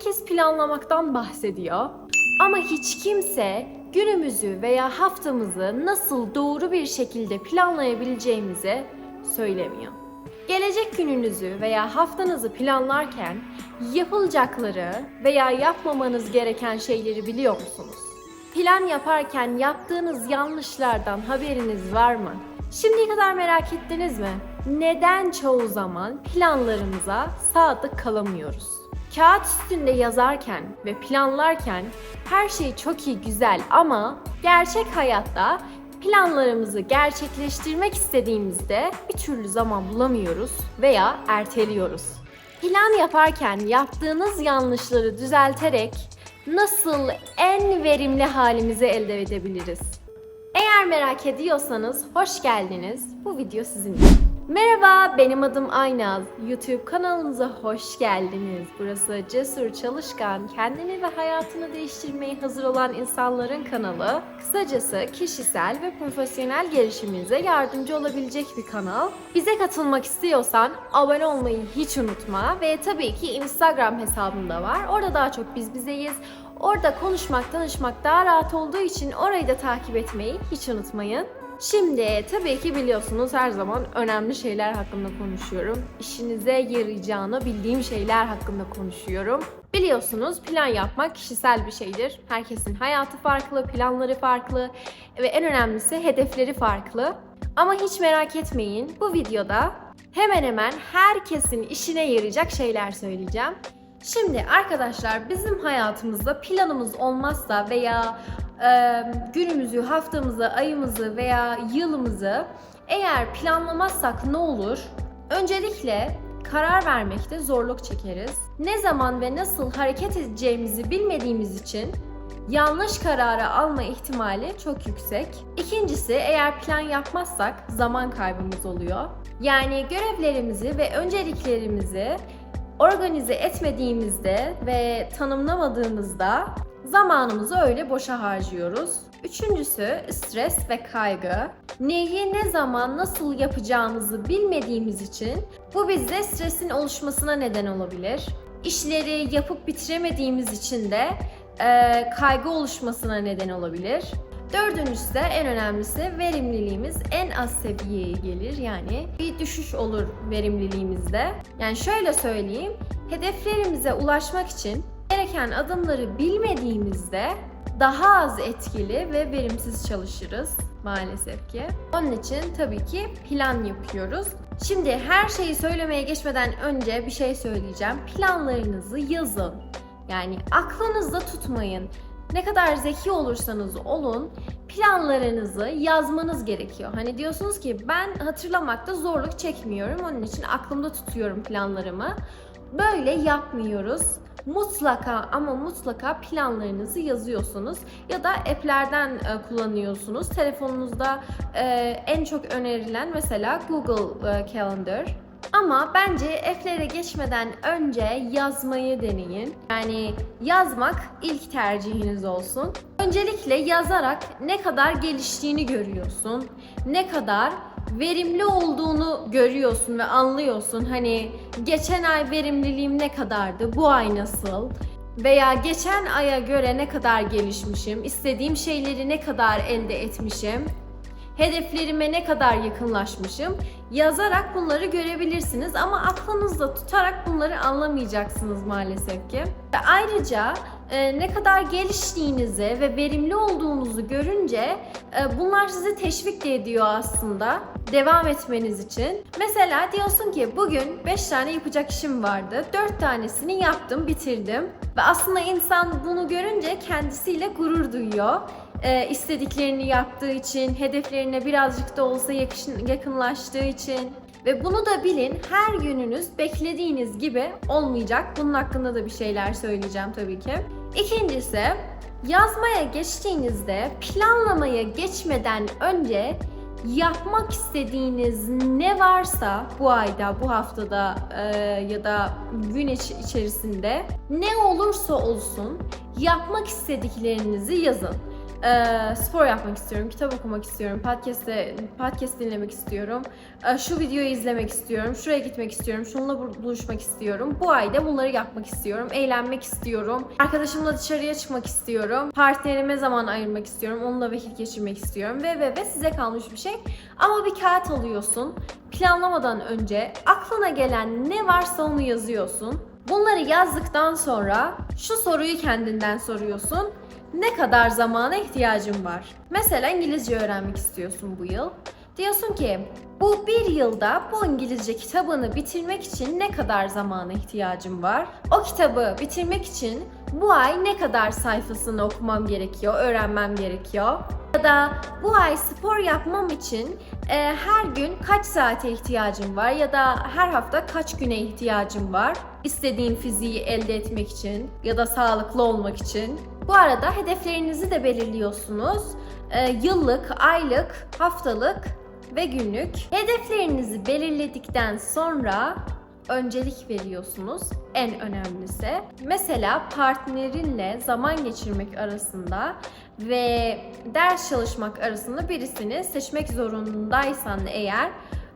Herkes planlamaktan bahsediyor. Ama hiç kimse günümüzü veya haftamızı nasıl doğru bir şekilde planlayabileceğimizi söylemiyor. Gelecek gününüzü veya haftanızı planlarken yapılacakları veya yapmamanız gereken şeyleri biliyor musunuz? Plan yaparken yaptığınız yanlışlardan haberiniz var mı? Şimdiye kadar merak ettiniz mi? Neden çoğu zaman planlarımıza sadık kalamıyoruz? Kağıt üstünde yazarken ve planlarken her şey çok iyi güzel ama gerçek hayatta planlarımızı gerçekleştirmek istediğimizde bir türlü zaman bulamıyoruz veya erteliyoruz. Plan yaparken yaptığınız yanlışları düzelterek nasıl en verimli halimizi elde edebiliriz? Eğer merak ediyorsanız hoş geldiniz. Bu video sizin için. Merhaba, benim adım Aynaz. YouTube kanalımıza hoş geldiniz. Burası cesur, çalışkan, kendini ve hayatını değiştirmeye hazır olan insanların kanalı. Kısacası kişisel ve profesyonel gelişiminize yardımcı olabilecek bir kanal. Bize katılmak istiyorsan abone olmayı hiç unutma ve tabii ki Instagram hesabım da var. Orada daha çok biz bizeyiz. Orada konuşmak, tanışmak daha rahat olduğu için orayı da takip etmeyi hiç unutmayın. Şimdi tabii ki biliyorsunuz her zaman önemli şeyler hakkında konuşuyorum. İşinize yarayacağını bildiğim şeyler hakkında konuşuyorum. Biliyorsunuz plan yapmak kişisel bir şeydir. Herkesin hayatı farklı, planları farklı ve en önemlisi hedefleri farklı. Ama hiç merak etmeyin bu videoda hemen hemen herkesin işine yarayacak şeyler söyleyeceğim. Şimdi arkadaşlar bizim hayatımızda planımız olmazsa veya günümüzü, haftamızı, ayımızı veya yılımızı eğer planlamazsak ne olur? Öncelikle karar vermekte zorluk çekeriz. Ne zaman ve nasıl hareket edeceğimizi bilmediğimiz için yanlış kararı alma ihtimali çok yüksek. İkincisi eğer plan yapmazsak zaman kaybımız oluyor. Yani görevlerimizi ve önceliklerimizi organize etmediğimizde ve tanımlamadığımızda zamanımızı öyle boşa harcıyoruz. Üçüncüsü stres ve kaygı. Neyi ne zaman nasıl yapacağımızı bilmediğimiz için bu bizde stresin oluşmasına neden olabilir. İşleri yapıp bitiremediğimiz için de e, kaygı oluşmasına neden olabilir. Dördüncüsü de en önemlisi verimliliğimiz en az seviyeye gelir. Yani bir düşüş olur verimliliğimizde. Yani şöyle söyleyeyim, hedeflerimize ulaşmak için gereken adımları bilmediğimizde daha az etkili ve verimsiz çalışırız maalesef ki. Onun için tabii ki plan yapıyoruz. Şimdi her şeyi söylemeye geçmeden önce bir şey söyleyeceğim. Planlarınızı yazın. Yani aklınızda tutmayın. Ne kadar zeki olursanız olun planlarınızı yazmanız gerekiyor. Hani diyorsunuz ki ben hatırlamakta zorluk çekmiyorum. Onun için aklımda tutuyorum planlarımı. Böyle yapmıyoruz. Mutlaka ama mutlaka planlarınızı yazıyorsunuz ya da app'lerden e, kullanıyorsunuz. Telefonunuzda e, en çok önerilen mesela Google e, Calendar. Ama bence F'lere geçmeden önce yazmayı deneyin. Yani yazmak ilk tercihiniz olsun. Öncelikle yazarak ne kadar geliştiğini görüyorsun. Ne kadar verimli olduğunu görüyorsun ve anlıyorsun. Hani geçen ay verimliliğim ne kadardı? Bu ay nasıl? Veya geçen aya göre ne kadar gelişmişim? istediğim şeyleri ne kadar elde etmişim? hedeflerime ne kadar yakınlaşmışım yazarak bunları görebilirsiniz ama aklınızda tutarak bunları anlamayacaksınız maalesef ki. Ve ayrıca e, ne kadar geliştiğinizi ve verimli olduğunuzu görünce e, bunlar sizi teşvik de ediyor aslında devam etmeniz için. Mesela diyorsun ki bugün 5 tane yapacak işim vardı. 4 tanesini yaptım, bitirdim. Ve aslında insan bunu görünce kendisiyle gurur duyuyor e, istediklerini yaptığı için, hedeflerine birazcık da olsa yakışın, yakınlaştığı için ve bunu da bilin her gününüz beklediğiniz gibi olmayacak. Bunun hakkında da bir şeyler söyleyeceğim tabii ki. İkincisi yazmaya geçtiğinizde planlamaya geçmeden önce yapmak istediğiniz ne varsa bu ayda, bu haftada e, ya da gün iç- içerisinde ne olursa olsun yapmak istediklerinizi yazın. Ee, spor yapmak istiyorum, kitap okumak istiyorum, podcast'te, podcast dinlemek istiyorum, ee, şu videoyu izlemek istiyorum, şuraya gitmek istiyorum, şununla bu- buluşmak istiyorum. Bu ayda bunları yapmak istiyorum, eğlenmek istiyorum, arkadaşımla dışarıya çıkmak istiyorum, partnerime zaman ayırmak istiyorum, onunla vakit geçirmek istiyorum ve ve ve size kalmış bir şey. Ama bir kağıt alıyorsun, planlamadan önce aklına gelen ne varsa onu yazıyorsun. Bunları yazdıktan sonra şu soruyu kendinden soruyorsun. Ne kadar zamana ihtiyacım var? Mesela İngilizce öğrenmek istiyorsun bu yıl. Diyorsun ki bu bir yılda bu İngilizce kitabını bitirmek için ne kadar zamana ihtiyacım var? O kitabı bitirmek için bu ay ne kadar sayfasını okumam gerekiyor, öğrenmem gerekiyor? Ya da bu ay spor yapmam için e, her gün kaç saate ihtiyacım var ya da her hafta kaç güne ihtiyacım var? İstediğin fiziği elde etmek için ya da sağlıklı olmak için. Bu arada hedeflerinizi de belirliyorsunuz. E, yıllık, aylık, haftalık ve günlük. Hedeflerinizi belirledikten sonra öncelik veriyorsunuz. En önemlisi. Mesela partnerinle zaman geçirmek arasında ve ders çalışmak arasında birisini seçmek zorundaysan eğer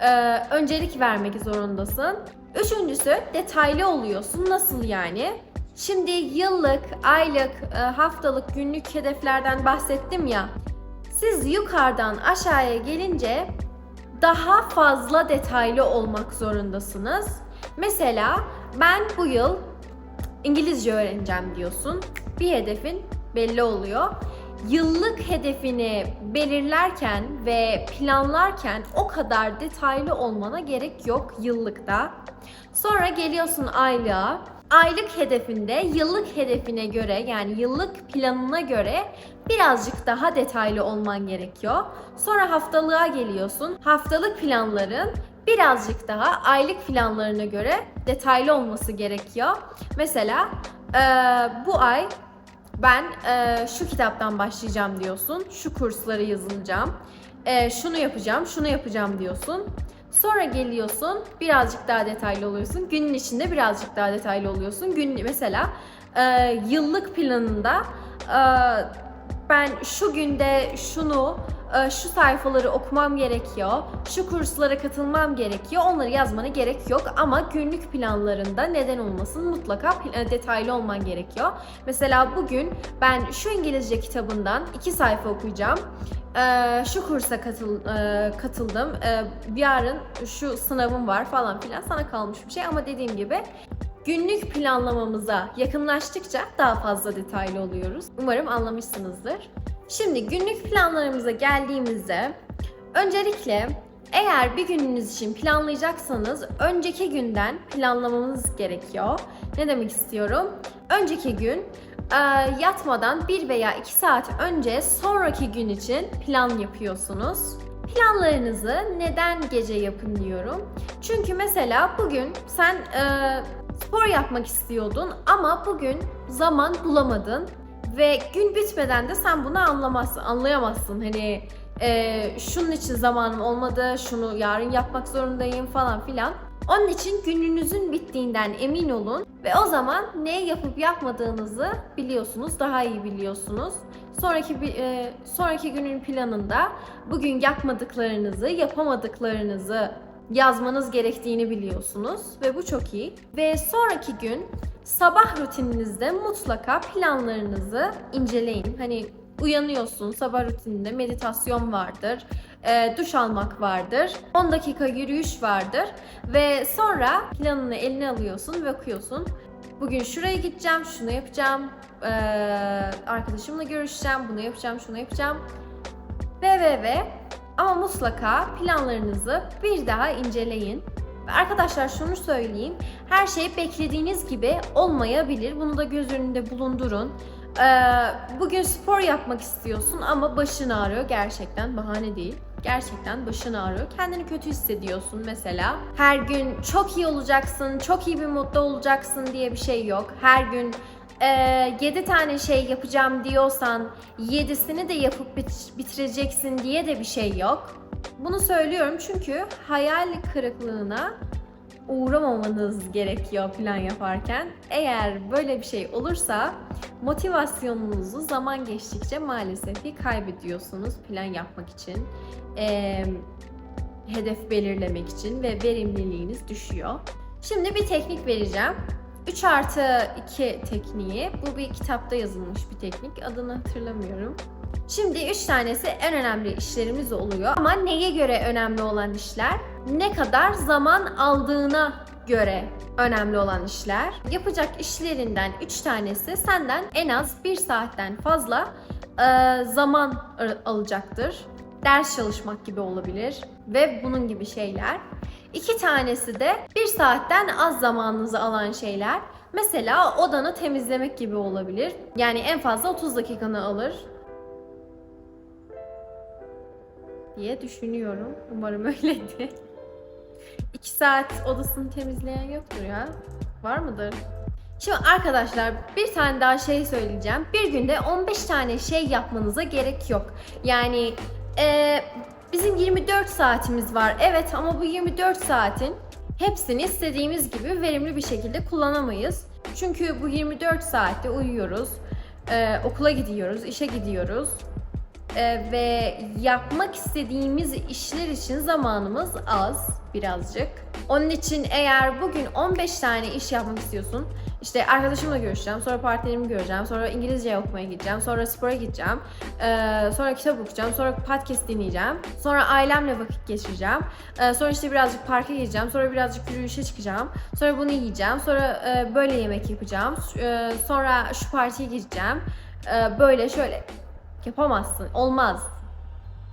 e, öncelik vermek zorundasın. Üçüncüsü detaylı oluyorsun. Nasıl yani? Şimdi yıllık, aylık, e, haftalık, günlük hedeflerden bahsettim ya. Siz yukarıdan aşağıya gelince daha fazla detaylı olmak zorundasınız. Mesela ben bu yıl İngilizce öğreneceğim diyorsun. Bir hedefin belli oluyor. Yıllık hedefini belirlerken ve planlarken o kadar detaylı olmana gerek yok yıllıkta. Sonra geliyorsun aylığa. Aylık hedefinde yıllık hedefine göre yani yıllık planına göre birazcık daha detaylı olman gerekiyor. Sonra haftalığa geliyorsun. Haftalık planların birazcık daha aylık planlarına göre detaylı olması gerekiyor. Mesela eee, bu ay ben eee, şu kitaptan başlayacağım diyorsun. Şu kurslara yazılacağım. Eee, şunu yapacağım, şunu yapacağım diyorsun. Sonra geliyorsun, birazcık daha detaylı oluyorsun. Günün içinde birazcık daha detaylı oluyorsun. Gün mesela eee, yıllık planında eee, ben şu günde şunu e, şu sayfaları okumam gerekiyor, şu kurslara katılmam gerekiyor. Onları yazmana gerek yok ama günlük planlarında neden olmasın mutlaka e, detaylı olman gerekiyor. Mesela bugün ben şu İngilizce kitabından iki sayfa okuyacağım. E, şu kursa katıl, e, katıldım. E, yarın şu sınavım var falan filan sana kalmış bir şey ama dediğim gibi günlük planlamamıza yakınlaştıkça daha fazla detaylı oluyoruz. Umarım anlamışsınızdır. Şimdi günlük planlarımıza geldiğimizde öncelikle eğer bir gününüz için planlayacaksanız önceki günden planlamanız gerekiyor. Ne demek istiyorum? Önceki gün e, yatmadan 1 veya 2 saat önce sonraki gün için plan yapıyorsunuz. Planlarınızı neden gece yapın diyorum. Çünkü mesela bugün sen e, spor yapmak istiyordun ama bugün zaman bulamadın ve gün bitmeden de sen bunu anlamazsın, anlayamazsın. Hani e, şunun için zamanım olmadı, şunu yarın yapmak zorundayım falan filan. Onun için gününüzün bittiğinden emin olun ve o zaman ne yapıp yapmadığınızı biliyorsunuz, daha iyi biliyorsunuz. Sonraki e, sonraki günün planında bugün yapmadıklarınızı, yapamadıklarınızı yazmanız gerektiğini biliyorsunuz ve bu çok iyi. Ve sonraki gün sabah rutininizde mutlaka planlarınızı inceleyin. Hani uyanıyorsun, sabah rutininde meditasyon vardır, e, duş almak vardır, 10 dakika yürüyüş vardır ve sonra planını eline alıyorsun ve okuyorsun. Bugün şuraya gideceğim, şunu yapacağım, e, arkadaşımla görüşeceğim, bunu yapacağım, şunu yapacağım ve ve ve ama mutlaka planlarınızı bir daha inceleyin. Arkadaşlar şunu söyleyeyim. Her şey beklediğiniz gibi olmayabilir. Bunu da göz önünde bulundurun. Ee, bugün spor yapmak istiyorsun ama başın ağrıyor. Gerçekten bahane değil. Gerçekten başın ağrıyor. Kendini kötü hissediyorsun mesela. Her gün çok iyi olacaksın, çok iyi bir modda olacaksın diye bir şey yok. Her gün 7 tane şey yapacağım diyorsan 7'sini de yapıp bit- bitireceksin diye de bir şey yok. Bunu söylüyorum çünkü hayal kırıklığına uğramamanız gerekiyor plan yaparken. Eğer böyle bir şey olursa motivasyonunuzu zaman geçtikçe maalesef ki kaybediyorsunuz plan yapmak için. Ee, hedef belirlemek için ve verimliliğiniz düşüyor. Şimdi bir teknik vereceğim. 3 artı 2 tekniği. Bu bir kitapta yazılmış bir teknik. Adını hatırlamıyorum. Şimdi 3 tanesi en önemli işlerimiz oluyor. Ama neye göre önemli olan işler? Ne kadar zaman aldığına göre önemli olan işler. Yapacak işlerinden 3 tanesi senden en az 1 saatten fazla e, zaman alacaktır. Ders çalışmak gibi olabilir ve bunun gibi şeyler. İki tanesi de bir saatten az zamanınızı alan şeyler. Mesela odanı temizlemek gibi olabilir. Yani en fazla 30 dakikanı alır diye düşünüyorum. Umarım öyledir. 2 saat odasını temizleyen yoktur ya. Var mıdır? Şimdi arkadaşlar bir tane daha şey söyleyeceğim. Bir günde 15 tane şey yapmanıza gerek yok. Yani e, bizim 24 saatimiz var. Evet ama bu 24 saatin hepsini istediğimiz gibi verimli bir şekilde kullanamayız. Çünkü bu 24 saatte uyuyoruz, e, okula gidiyoruz, işe gidiyoruz. E, ve yapmak istediğimiz işler için zamanımız az birazcık. Onun için eğer bugün 15 tane iş yapmak istiyorsun, işte arkadaşımla görüşeceğim, sonra partnerimi göreceğim, sonra İngilizce okumaya gideceğim, sonra spora gideceğim, e, sonra kitap okuyacağım, sonra podcast dinleyeceğim, sonra ailemle vakit geçireceğim, e, sonra işte birazcık parka gideceğim, sonra birazcık yürüyüşe çıkacağım, sonra bunu yiyeceğim, sonra e, böyle yemek yapacağım, e, sonra şu partiye gideceğim, e, böyle şöyle yapamazsın, olmaz.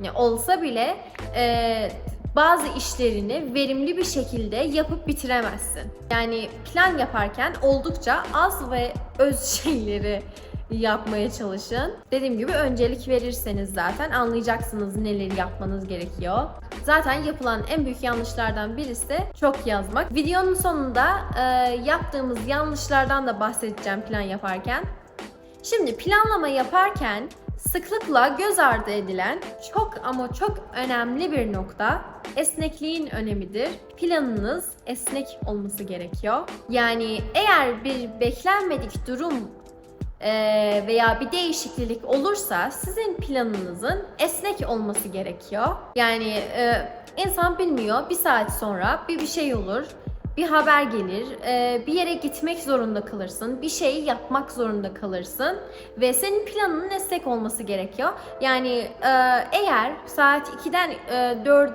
Yani olsa bile e, bazı işlerini verimli bir şekilde yapıp bitiremezsin. Yani plan yaparken oldukça az ve öz şeyleri yapmaya çalışın. Dediğim gibi öncelik verirseniz zaten anlayacaksınız neleri yapmanız gerekiyor. Zaten yapılan en büyük yanlışlardan birisi çok yazmak. Videonun sonunda e, yaptığımız yanlışlardan da bahsedeceğim plan yaparken. Şimdi planlama yaparken sıklıkla göz ardı edilen çok ama çok önemli bir nokta esnekliğin önemidir. Planınız esnek olması gerekiyor. Yani eğer bir beklenmedik durum eee, veya bir değişiklik olursa sizin planınızın esnek olması gerekiyor. Yani eee, insan bilmiyor bir saat sonra bir bir şey olur bir haber gelir, e, bir yere gitmek zorunda kalırsın, bir şey yapmak zorunda kalırsın ve senin planının esnek olması gerekiyor. Yani e, eğer saat 2'den e, 4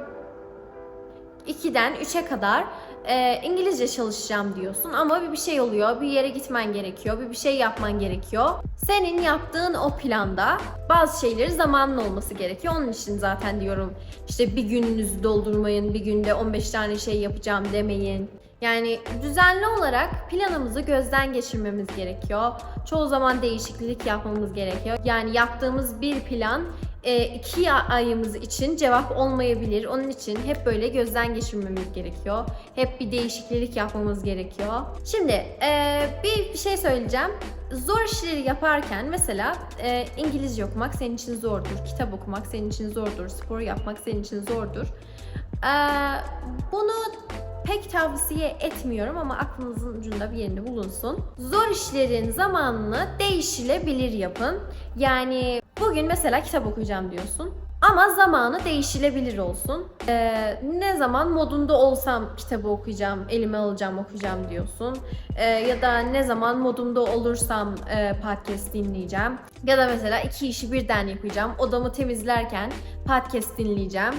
2'den 3'e kadar e, İngilizce çalışacağım diyorsun ama bir bir şey oluyor, bir yere gitmen gerekiyor, bir bir şey yapman gerekiyor. Senin yaptığın o planda bazı şeyleri zamanın olması gerekiyor. Onun için zaten diyorum işte bir gününüzü doldurmayın, bir günde 15 tane şey yapacağım demeyin. Yani düzenli olarak planımızı gözden geçirmemiz gerekiyor. Çoğu zaman değişiklik yapmamız gerekiyor. Yani yaptığımız bir plan e, iki ayımız için cevap olmayabilir. Onun için hep böyle gözden geçirmemiz gerekiyor. Hep bir değişiklik yapmamız gerekiyor. Şimdi e, bir, şey söyleyeceğim. Zor işleri yaparken mesela e, İngilizce okumak senin için zordur. Kitap okumak senin için zordur. Spor yapmak senin için zordur. Bunu pek tavsiye etmiyorum ama aklınızın ucunda bir yerinde bulunsun. Zor işlerin zamanını değişilebilir yapın. Yani bugün mesela kitap okuyacağım diyorsun. Ama zamanı değişilebilir olsun. Ee, ne zaman modunda olsam kitabı okuyacağım, elime alacağım, okuyacağım diyorsun. Ee, ya da ne zaman modumda olursam e, podcast dinleyeceğim. Ya da mesela iki işi birden yapacağım. Odamı temizlerken podcast dinleyeceğim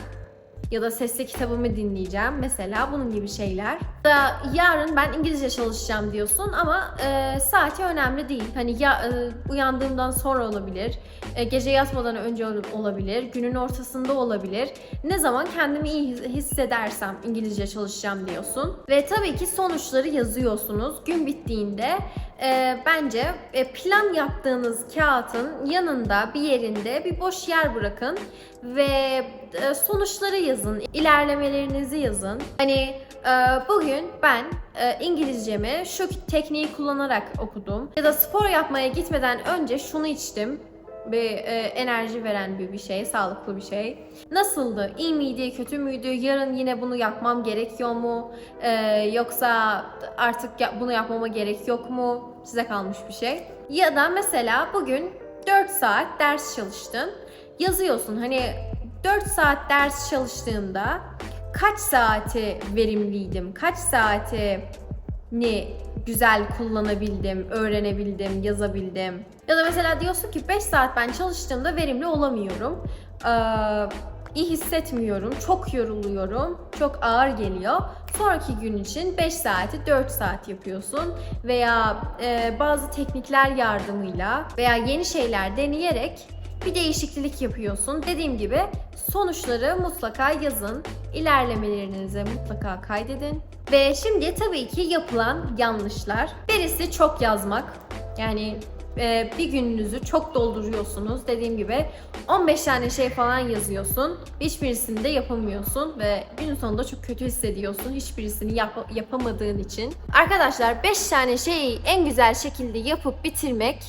ya da sesli kitabımı dinleyeceğim mesela bunun gibi şeyler. Da yarın ben İngilizce çalışacağım diyorsun ama e, saati önemli değil. Hani ya e, uyandığımdan sonra olabilir, e, gece yatmadan önce olabilir, günün ortasında olabilir. Ne zaman kendimi iyi hissedersem İngilizce çalışacağım diyorsun. Ve tabii ki sonuçları yazıyorsunuz. Gün bittiğinde e, bence e, plan yaptığınız kağıtın yanında bir yerinde bir boş yer bırakın ve e, sonuçları yazın, ilerlemelerinizi yazın. Hani e, bugün ben e, İngilizcemi şu tekniği kullanarak okudum ya da spor yapmaya gitmeden önce şunu içtim bir e, enerji veren bir bir şey, sağlıklı bir şey. Nasıldı? İyi miydi, kötü müydü? Yarın yine bunu yapmam gerekiyor mu? E, yoksa artık ya- bunu yapmama gerek yok mu? Size kalmış bir şey. Ya da mesela bugün 4 saat ders çalıştın. Yazıyorsun hani 4 saat ders çalıştığımda kaç saati verimliydim? Kaç saati ni güzel kullanabildim, öğrenebildim, yazabildim. Ya da mesela diyorsun ki 5 saat ben çalıştığımda verimli olamıyorum. Ee, iyi hissetmiyorum, çok yoruluyorum, çok ağır geliyor. Sonraki gün için 5 saati 4 saat yapıyorsun veya e, bazı teknikler yardımıyla veya yeni şeyler deneyerek bir değişiklik yapıyorsun. Dediğim gibi sonuçları mutlaka yazın. İlerlemelerinizi mutlaka kaydedin. Ve şimdi tabii ki yapılan yanlışlar. Birisi çok yazmak. Yani e, bir gününüzü çok dolduruyorsunuz. Dediğim gibi 15 tane şey falan yazıyorsun. Hiçbirisini de yapamıyorsun ve günün sonunda çok kötü hissediyorsun. Hiçbirisini yap- yapamadığın için. Arkadaşlar 5 tane şeyi en güzel şekilde yapıp bitirmek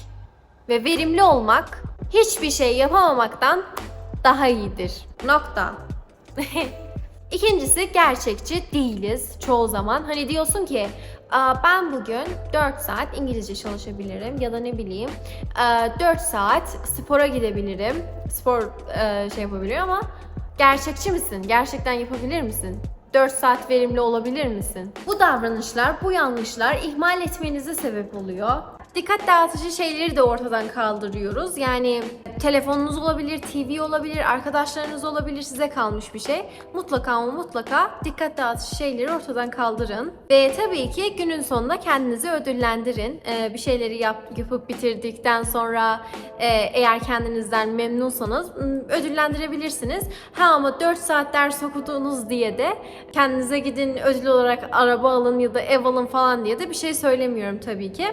ve verimli olmak hiçbir şey yapamamaktan daha iyidir. Nokta. İkincisi gerçekçi değiliz çoğu zaman. Hani diyorsun ki "Aa, ben bugün 4 saat İngilizce çalışabilirim ya da ne bileyim eee, 4 saat spora gidebilirim. Spor eee, şey yapabilirim ama gerçekçi misin? Gerçekten yapabilir misin? 4 saat verimli olabilir misin? Bu davranışlar, bu yanlışlar ihmal etmenize sebep oluyor. Dikkat dağıtıcı şeyleri de ortadan kaldırıyoruz. Yani telefonunuz olabilir, TV olabilir, arkadaşlarınız olabilir, size kalmış bir şey. Mutlaka ama mutlaka dikkat dağıtıcı şeyleri ortadan kaldırın. Ve tabii ki günün sonunda kendinizi ödüllendirin. Ee, bir şeyleri yap, yapıp bitirdikten sonra e, eğer kendinizden memnunsanız ödüllendirebilirsiniz. Ha ama 4 saat ders okudunuz diye de kendinize gidin ödül olarak araba alın ya da ev alın falan diye de bir şey söylemiyorum tabii ki.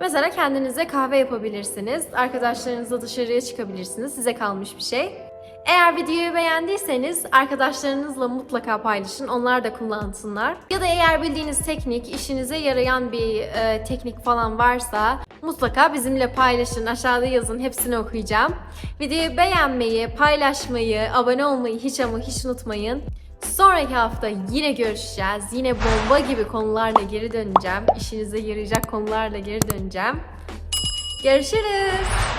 Mesela kendinize kahve yapabilirsiniz. Arkadaşlarınızla dışarıya çıkabilirsiniz. Size kalmış bir şey. Eğer videoyu beğendiyseniz arkadaşlarınızla mutlaka paylaşın. Onlar da kullansınlar. Ya da eğer bildiğiniz teknik, işinize yarayan bir e, teknik falan varsa mutlaka bizimle paylaşın. Aşağıda yazın. Hepsini okuyacağım. Videoyu beğenmeyi, paylaşmayı, abone olmayı hiç ama hiç unutmayın. Sonraki hafta yine görüşeceğiz. Yine bomba gibi konularla geri döneceğim. İşinize yarayacak konularla geri döneceğim. Görüşürüz.